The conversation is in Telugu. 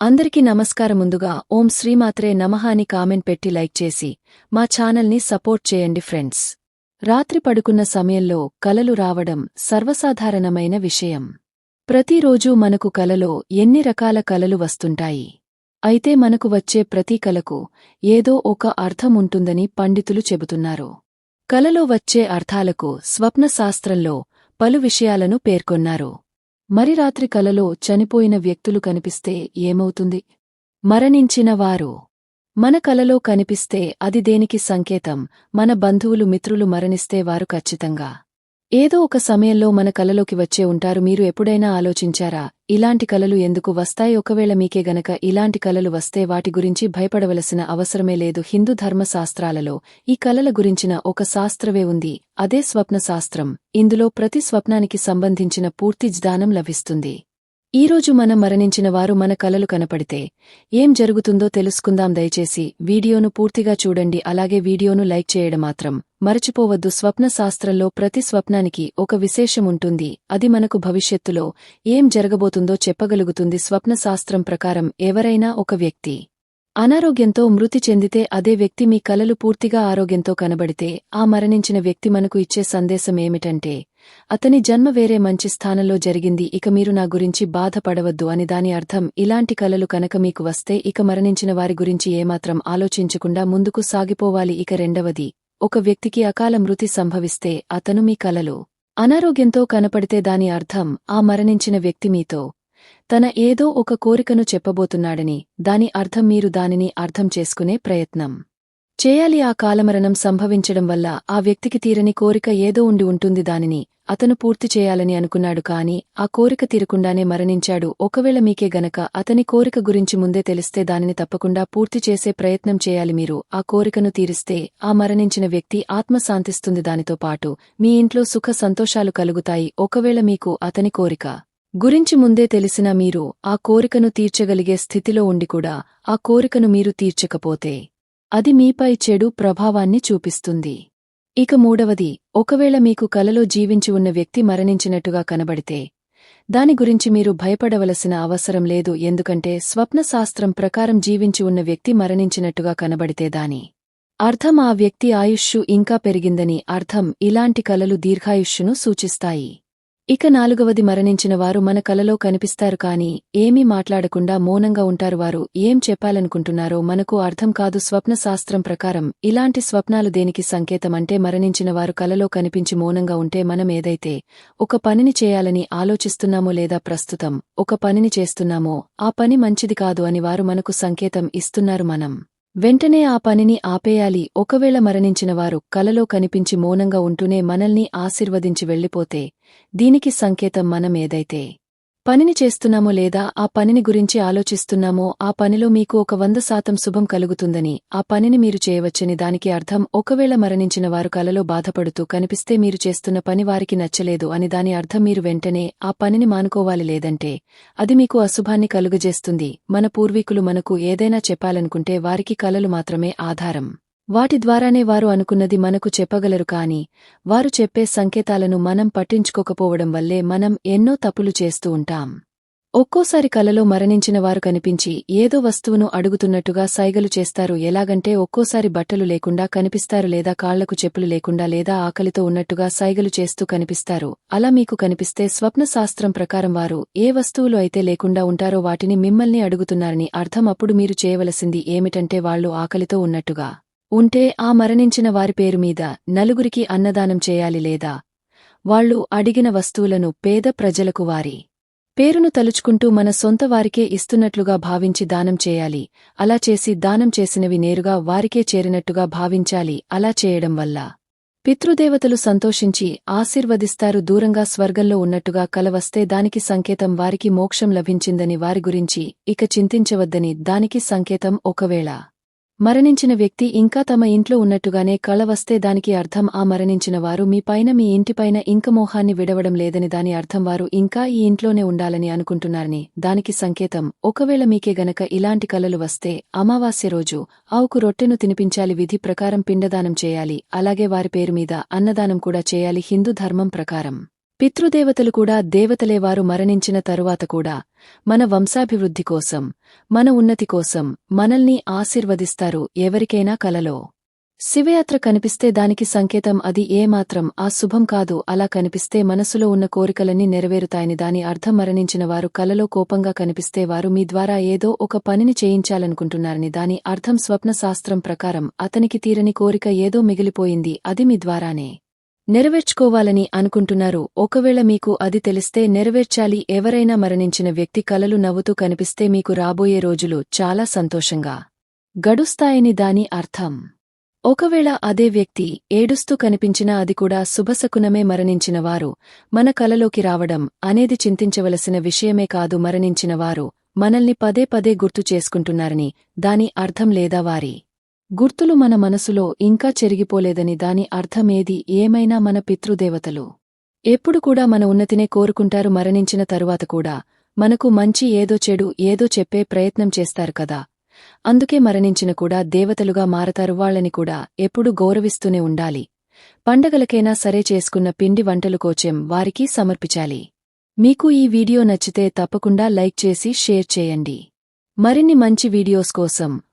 అందరికీ నమస్కారం ముందుగా ఓం శ్రీమాత్రే నమః అని కామెంట్ పెట్టి లైక్ చేసి మా ఛానల్ని సపోర్ట్ చేయండి ఫ్రెండ్స్. రాత్రి పడుకున్న సమయంలో కలలు రావడం సర్వసాధారణమైన విషయం. ప్రతిరోజూ మనకు కలలో ఎన్ని రకాల కలలు వస్తుంటాయి? అయితే మనకు వచ్చే ప్రతి కలకు ఏదో ఒక అర్థం ఉంటుందని పండితులు చెబుతున్నారు. కలలో వచ్చే అర్థాలకు స్వప్నశాస్త్రంలో పలు విషయాలను పేర్కొన్నారు. మరి రాత్రి కలలో చనిపోయిన వ్యక్తులు కనిపిస్తే ఏమవుతుంది? మరణించిన వారు. మన కలలో కనిపిస్తే అది దేనికి సంకేతం? మన బంధువులు మిత్రులు మరణిస్తే వారు ఖచ్చితంగా ఏదో ఒక సమయంలో మన కలలోకి వచ్చే ఉంటారు. మీరు ఎప్పుడైనా ఆలోచించారా ఇలాంటి కలలు ఎందుకు వస్తాయి? ఒకవేళ మీకే గనక ఇలాంటి కలలు వస్తే వాటి గురించి భయపడవలసిన అవసరమే లేదు. హిందూ ధర్మశాస్త్రాలలో ఈ కలల గురించిన ఒక శాస్త్రవే ఉంది. అదే స్వప్న శాస్త్రం ఇందులో ప్రతి స్వప్నానికి సంబంధించిన పూర్తి జ్ఞానం లభిస్తుంది. ఈరోజు మనం మరణించిన వారు మన కలలు కనపడితే ఏం జరుగుతుందో తెలుసుకుందాం. దయచేసి వీడియోను పూర్తిగా చూడండి. అలాగే వీడియోను లైక్ చేయడం మాత్రం మరచిపోవద్దు. స్వప్న శాస్త్రంలో ప్రతి స్వప్నానికి ఒక విశేషం ఉంటుంది అది మనకు భవిష్యత్తులో ఏం జరగబోతుందో చెప్పగలుగుతుంది స్వప్న శాస్త్రం ప్రకారం ఎవరైనా ఒక వ్యక్తి. అనారోగ్యంతో మృతి చెందితే అదే వ్యక్తి మీ కలలు పూర్తిగా ఆరోగ్యంతో కనబడితే ఆ మరణించిన వ్యక్తి మనకు ఇచ్చే సందేశం ఏమిటంటే అతని జన్మ వేరే మంచి స్థానంలో జరిగింది ఇక మీరు నా గురించి బాధపడవద్దు అని దాని అర్థం ఇలాంటి కలలు కనుక మీకు వస్తే ఇక మరణించిన వారి గురించి ఏమాత్రం ఆలోచించకుండా ముందుకు సాగిపోవాలి. ఇక రెండవది ఒక వ్యక్తికి అకాల మృతి సంభవిస్తే అతను మీ కలలు. అనారోగ్యంతో కనపడితే దాని అర్థం ఆ మరణించిన వ్యక్తి మీతో. తన ఏదో ఒక కోరికను చెప్పబోతున్నాడని దాని అర్థం మీరు దానిని అర్థం చేసుకునే ప్రయత్నం. చేయాలి ఆ కాలమరణం సంభవించడం వల్ల ఆ వ్యక్తికి తీరని కోరిక ఏదో ఉండి ఉంటుంది దానిని అతను పూర్తి చేయాలని అనుకున్నాడు కాని ఆ కోరిక తీరకుండానే మరణించాడు. ఒకవేళ మీకే గనక అతని కోరిక గురించి ముందే తెలిస్తే దానిని తప్పకుండా పూర్తి చేసే ప్రయత్నం చేయాలి మీరు. ఆ కోరికను తీరిస్తే ఆ మరణించిన వ్యక్తి ఆత్మ శాంతిస్తుంది దానితో పాటు మీ ఇంట్లో సుఖ సంతోషాలు కలుగుతాయి. ఒకవేళ మీకు అతని కోరిక గురించి ముందే తెలిసినా మీరు ఆ కోరికను తీర్చగలిగే స్థితిలో ఉండి కూడా ఆ కోరికను మీరు తీర్చకపోతే అది మీపై చెడు ప్రభావాన్ని చూపిస్తుంది. ఇక మూడవది ఒకవేళ మీకు కలలో జీవించి ఉన్న వ్యక్తి మరణించినట్టుగా కనబడితే దాని గురించి మీరు భయపడవలసిన అవసరం లేదు ఎందుకంటే స్వప్నశాస్త్రం ప్రకారం జీవించి ఉన్న వ్యక్తి మరణించినట్టుగా కనబడితే దాని అర్థం ఆ వ్యక్తి ఆయుష్షు ఇంకా పెరిగిందని అర్థం ఇలాంటి కలలు దీర్ఘాయుష్షును సూచిస్తాయి. ఇక నాలుగవది మరణించిన వారు మన కలలో కనిపిస్తారు కాని ఏమీ మాట్లాడకుండా మౌనంగా ఉంటారు వారు. ఏం చెప్పాలనుకుంటున్నారో మనకు అర్థం కాదు. స్వప్న శాస్త్రం ప్రకారం ఇలాంటి స్వప్నాలు దేనికి సంకేతమంటే మరణించిన వారు కలలో కనిపించి మౌనంగా ఉంటే మనం ఏదైతే ఒక పనిని చేయాలని ఆలోచిస్తున్నామో లేదా ప్రస్తుతం ఒక పనిని చేస్తున్నామో ఆ పని మంచిది కాదు అని వారు మనకు సంకేతం ఇస్తున్నారు మనం. వెంటనే ఆ పనిని ఆపేయాలి. ఒకవేళ మరణించిన వారు కలలో కనిపించి మౌనంగా ఉంటూనే మనల్ని ఆశీర్వదించి వెళ్ళిపోతే దీనికి సంకేతం మనమేదైతే పనిని చేస్తున్నామో లేదా ఆ పనిని గురించి ఆలోచిస్తున్నామో ఆ పనిలో మీకు ఒక వంద శాతం శుభం కలుగుతుందని ఆ పనిని మీరు చేయవచ్చని దానికి అర్థం ఒకవేళ మరణించిన వారు కలలో బాధపడుతూ కనిపిస్తే మీరు చేస్తున్న పని వారికి నచ్చలేదు అని దాని అర్థం మీరు వెంటనే ఆ పనిని మానుకోవాలి లేదంటే అది మీకు అశుభాన్ని కలుగజేస్తుంది. మన పూర్వీకులు మనకు ఏదైనా చెప్పాలనుకుంటే వారికి కలలు మాత్రమే ఆధారం. వాటి ద్వారానే వారు అనుకున్నది మనకు చెప్పగలరు కాని వారు చెప్పే సంకేతాలను మనం పట్టించుకోకపోవడం వల్లే మనం ఎన్నో తప్పులు చేస్తూ ఉంటాం. ఒక్కోసారి కలలో మరణించిన వారు కనిపించి ఏదో వస్తువును అడుగుతున్నట్టుగా సైగలు చేస్తారు. ఎలాగంటే ఒక్కోసారి బట్టలు లేకుండా కనిపిస్తారు లేదా కాళ్ళకు చెప్పులు లేకుండా లేదా ఆకలితో ఉన్నట్టుగా సైగలు చేస్తూ కనిపిస్తారు. అలా మీకు కనిపిస్తే స్వప్నశాస్త్రం ప్రకారం వారు ఏ వస్తువులు అయితే లేకుండా ఉంటారో వాటిని మిమ్మల్ని అడుగుతున్నారని అర్థం అప్పుడు మీరు చేయవలసింది ఏమిటంటే వాళ్ళు ఆకలితో ఉన్నట్టుగా. ఉంటే ఆ మరణించిన వారి పేరు మీద నలుగురికి అన్నదానం చేయాలి లేదా? వాళ్ళు అడిగిన వస్తువులను పేద ప్రజలకు వారి పేరును తలుచుకుంటూ మన సొంత వారికే ఇస్తున్నట్లుగా భావించి దానం చేయాలి అలా చేసి దానం చేసినవి నేరుగా వారికే చేరినట్టుగా భావించాలి అలా చేయడం వల్ల పితృదేవతలు సంతోషించి ఆశీర్వదిస్తారు దూరంగా స్వర్గంలో ఉన్నట్టుగా కలవస్తే దానికి సంకేతం వారికి మోక్షం లభించిందని వారి గురించి ఇక చింతించవద్దని దానికి సంకేతం ఒకవేళ మరణించిన వ్యక్తి ఇంకా తమ ఇంట్లో ఉన్నట్టుగానే కళ వస్తే దానికి అర్థం ఆ మరణించిన వారు మీ పైన మీ ఇంటిపైన ఇంక మోహాన్ని విడవడం లేదని దాని అర్థం వారు ఇంకా ఈ ఇంట్లోనే ఉండాలని అనుకుంటున్నారని దానికి సంకేతం. ఒకవేళ మీకే గనక ఇలాంటి కలలు వస్తే అమావాస్య రోజు ఆవుకు రొట్టెను తినిపించాలి విధి ప్రకారం పిండదానం చేయాలి. అలాగే వారి పేరు మీద అన్నదానం కూడా చేయాలి హిందూ ధర్మం ప్రకారం. పితృదేవతలు కూడా దేవతలే వారు మరణించిన తరువాత కూడా మన వంశాభివృద్ధి కోసం మన ఉన్నతి కోసం మనల్ని ఆశీర్వదిస్తారు ఎవరికైనా కలలో. శివయాత్ర కనిపిస్తే దానికి సంకేతం అది ఏమాత్రం ఆ శుభం కాదు అలా కనిపిస్తే మనసులో ఉన్న కోరికలన్నీ నెరవేరుతాయని దాని అర్థం మరణించిన వారు కలలో కోపంగా కనిపిస్తే వారు మీ ద్వారా ఏదో ఒక పనిని చేయించాలనుకుంటున్నారని దాని అర్థం స్వప్న శాస్త్రం ప్రకారం అతనికి తీరని కోరిక ఏదో మిగిలిపోయింది అది మీ ద్వారానే. నెరవేర్చుకోవాలని అనుకుంటున్నారు. ఒకవేళ మీకు అది తెలిస్తే నెరవేర్చాలి. ఎవరైనా మరణించిన వ్యక్తి కలలు నవ్వుతూ కనిపిస్తే మీకు రాబోయే రోజులు చాలా సంతోషంగా గడుస్తాయని దాని అర్థం. ఒకవేళ అదే వ్యక్తి ఏడుస్తూ కనిపించినా అది కూడా శుభశకునమే మరణించినవారు. మన కలలోకి రావడం అనేది చింతించవలసిన విషయమే కాదు. మరణించినవారు మనల్ని పదే పదే గుర్తు చేసుకుంటున్నారని దాని అర్థం లేదా వారి గుర్తులు మన మనసులో ఇంకా చెరిగిపోలేదని దాని అర్థమేది ఏమైనా మన పితృదేవతలు. ఎప్పుడు కూడా మన ఉన్నతినే కోరుకుంటారు మరణించిన తరువాత కూడా మనకు మంచి ఏదో చెడు ఏదో చెప్పే ప్రయత్నం చేస్తారు కదా. అందుకే మరణించిన కూడా దేవతలుగా మారతారు వాళ్ళని కూడా ఎప్పుడు గౌరవిస్తూనే ఉండాలి. పండగలకైనా సరే చేసుకున్న పిండి వంటలు కోచెం వారికి సమర్పించాలి. మీకు ఈ వీడియో నచ్చితే తప్పకుండా లైక్ చేసి షేర్ చేయండి. మరిన్ని మంచి వీడియోస్ కోసం